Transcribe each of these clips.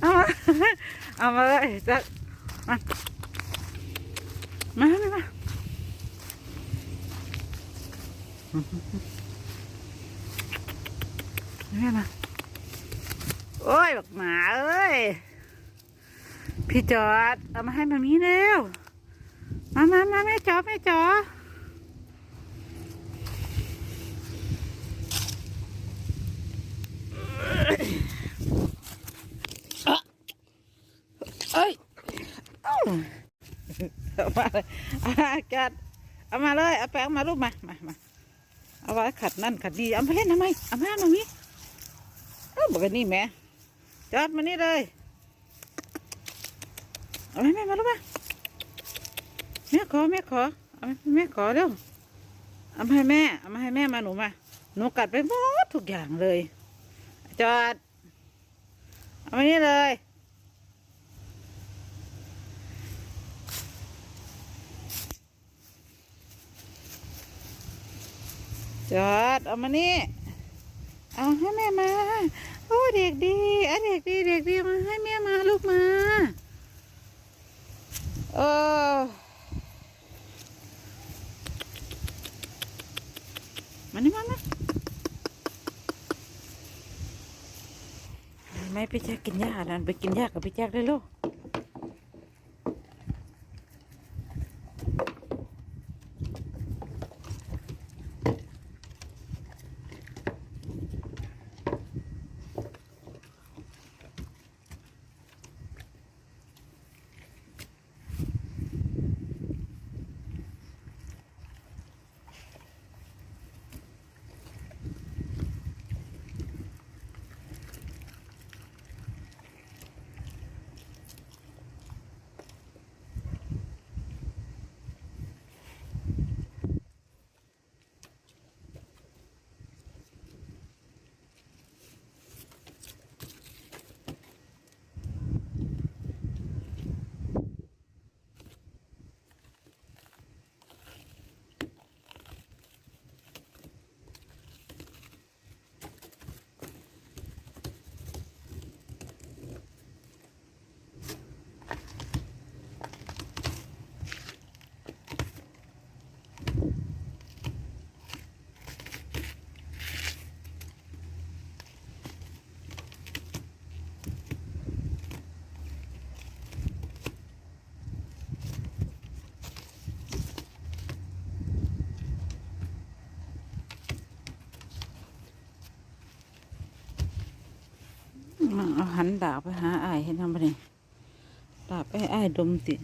เอามาเอามาเลยจักมามามามาแม่มา โอ้ยบักหมาเอ้ย พี่จอด เอามาให้มามีเร็ว มามามาแม่จอแม่จอเอ้ย เอามาเลยอาจัดเอามาเลยเอาแป้งมาลูกมามามาเอาไว้ขัดนั่นขัดดีเอามาเล่นทำไมเอามามามีเอาบอกกันนี่แม่จอดมานี่เลยเอาให้แม่มาลูกมาแม่ขอแม่ขอเอาให้แม่ขอเร็วเอามาให้แม่เอามาให้แม่มาหนูมาหนูกัดไปหมดทุกอย่างเลย จอดเอามานี่เลย จอดเอามานี่เอาให้แม่มา โอ้เด็กดีอะเด็กดีเด็กดีมาให้แม่มาลูกมาเออมานี่มามาไม่พี่แจกกินหญ้านั่นไปกินหญ้ากับพี่แจกได้ลูก หันดาบไปหาอ้ายให้ทำไปเลยดาบไปไอ้ายดมติ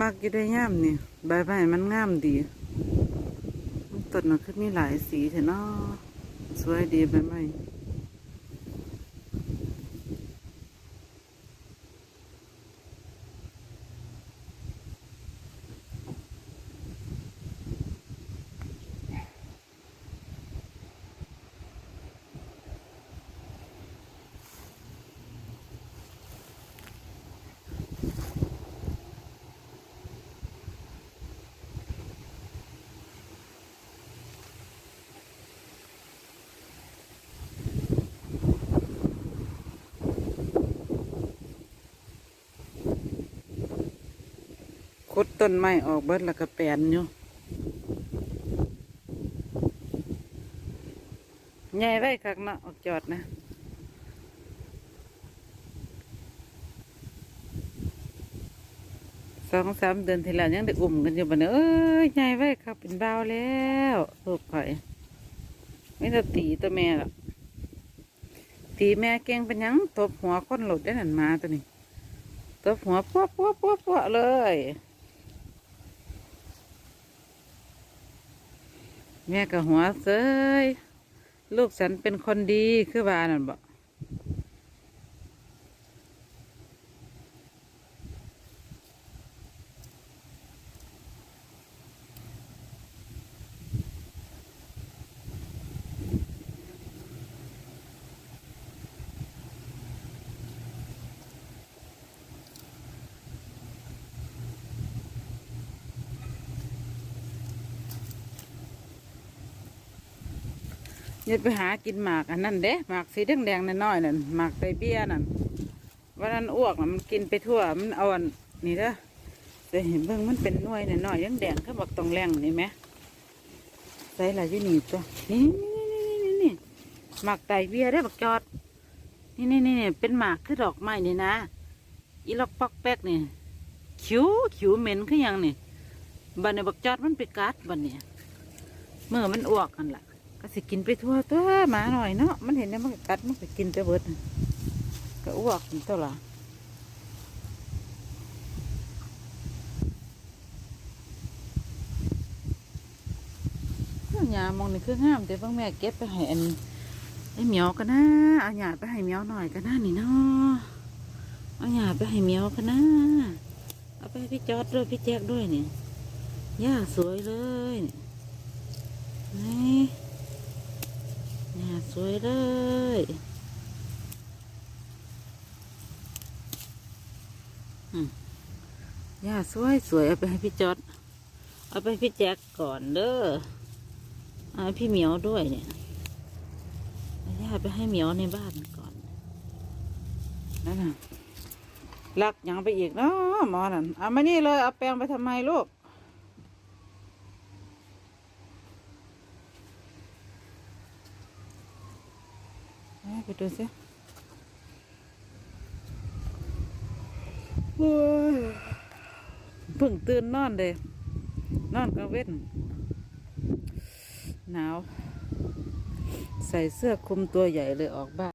มักอยู่ได้งามนี่ใบไม้มันงามดีต้นมันคือมีหลายสีเถอะเนาะสวยดีใบไม้ ดต้นไม้ออกเบิดแล้วก็แปลนอยู่ใหญ่ไว้คักเนาะออกจอดนะสองสามเดือนที่แล้วยังได้อุ่มกันอยู่บ้านเอ้ยใหญ่ไว้ครับเป็นเบาแล้วลูกข่อยไม่ต้องตีตัวแม่หรอกตีแม่เก่งเป็นยังตบหัวคนหลุดได้นั่นมาตัวนี้ตบหัวปั๊วปั๊วปั๊วปั๊วเลย แม่กับหัวเซยลูกฉันเป็นคนดีคือว่านั่นบอก อย่าไปหากินหมากอันนั้นเด้หมากสีแดงๆน้อยๆนั่นหมากไตเบี้ยนั่นวันนั้นอ้วกน่ะมันกินไปทั่วมันเอาอันนี่เด้อแต่เห็นเบิ่งมันเป็นหน่วยน้อยๆยังแดงเขาบอกตองแรงนี่ไหมใส่ละอยี่นี่ตัวนี่นี่นี่นี่หมากไตเบี้ยได้อบักจอด นี่นี่นี่เป็นหมากคือดอกไม้นี่นะอีล็อกปอกแป๊กนี่ขิวขิวเหม็นคือหยังนี่บันในบักจอดมันไปกัดบันเนี่ยเมื่อมันอ้วกกันล่ะ ก็สิกินไปทั่วตัวหมาหน่อยเนาะมันเห็นเนี่ยมันกัดมันก็กินแต่เบิดก็อ้วกกินเท่าไหร่หยามองนี่คือห้ามแต่บางแม่เก็บไปให้อันไอ้เหมียวกันนะเอาหยาไปให้เหมียวหน่อยกันนะนี่เนาะเอาหยาไปให้เหมียวกันนะเอาไปให้พี่จอดด้วยพี่แจ๊กด้วยนี่ย่าสวยเลยนี่นี่ เนี่ยสวยเลยอืมย่าสวยสวยเอาไปให้พี่จอดเอาไปพี่แจ็คก่อนเด้อเอาให้พี่เหมียวด้วยเนี่ยเอาย่าไปให้เหมียวในบ้านก่อนนั่นน่ะลักยังไปอีกเนาะหมอนั่นเอามานี่เลยเอาแปรงไปทำไมลูก เอา ไปดูสิโอ้ยเพิ่งตื่นนอนเลย นอนกลางเว้น หนาว ใส่เสื้อคลุมตัวใหญ่เลยออกบ้าน